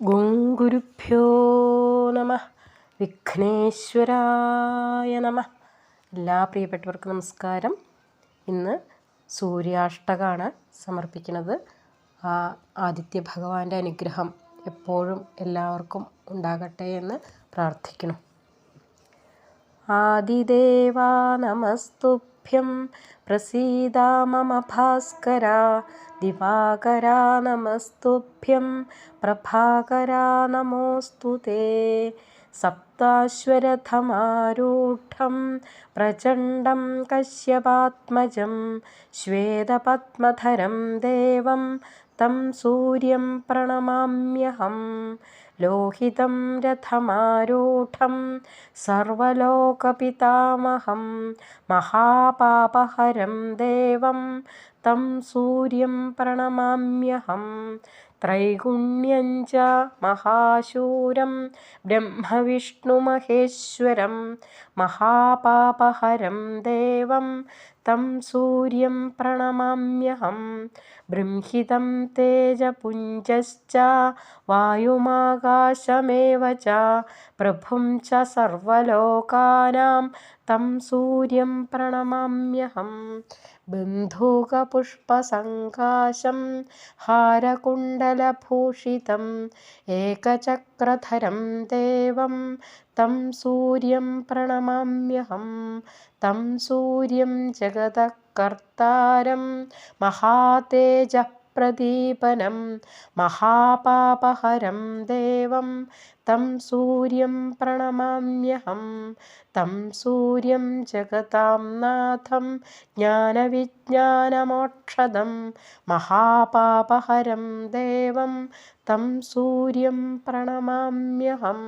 ഗുരുഭ്യോ നമ. വിഘ്നേശ്വരായ നമ. എല്ലാ പ്രിയപ്പെട്ടവർക്കും നമസ്കാരം. ഇന്ന് സൂര്യാഷ്ടകമാണ് സമർപ്പിക്കുന്നത്. ആ ആദിത്യ ഭഗവാന്റെ അനുഗ്രഹം എപ്പോഴും എല്ലാവർക്കും ഉണ്ടാകട്ടെ എന്ന് പ്രാർത്ഥിക്കുന്നു. आदिदेवा नमस्तुभ्यं। प्रसीदा मम भास्करा। दिवाकरा नमस्तुभ्यं। प्रभाकरा नमोऽस्तु ते। सप्ताश्वरथमारूढं। प्रचण्डं कश्यपात्मजं। श्वेतपद्मधरं देवं। तं सूर्यं प्रणमाम्यहम्। ലോഹിതം രഥമാരൂഢം സർവലോകപിതാമഹം മഹാപാപഹരം ദേവം തം സൂര്യം പ്രണമാമ്യഹം ത്രൈഗുണ്യം ച മഹാശൂരം ബ്രഹ്മവിഷ്ണുമഹേശ്വരം മഹാപാപഹരം ദേവം തം സൂര്യം പ്രണമാമ്യഹം ബൃംഹിതം തേജപുഞ്ചശ്ച വായുമാക ആകാശമേവ ച. പ്രഭും ച സർവലോകാനാം. തം സൂര്യം പ്രണമാമ്യഹം. ബന്ധുകപുഷ്പസങ്കാശം ഹാരകുണ്ടലഭൂഷിതം ഏകചക്രധരം ദേവം. തം സൂര്യം പ്രണമാമ്യഹം. തം സൂര്യം ജഗതകർത്താരം. മഹാതേജ प्रदीपनं महापापहरं देवं तं सूर्यं प्रणमाम्यहं तं सूर्यं जगतां नाथं ज्ञानविज्ञानमोक्षदं महापापहरं देवं तं सूर्यं प्रणमाम्यहम्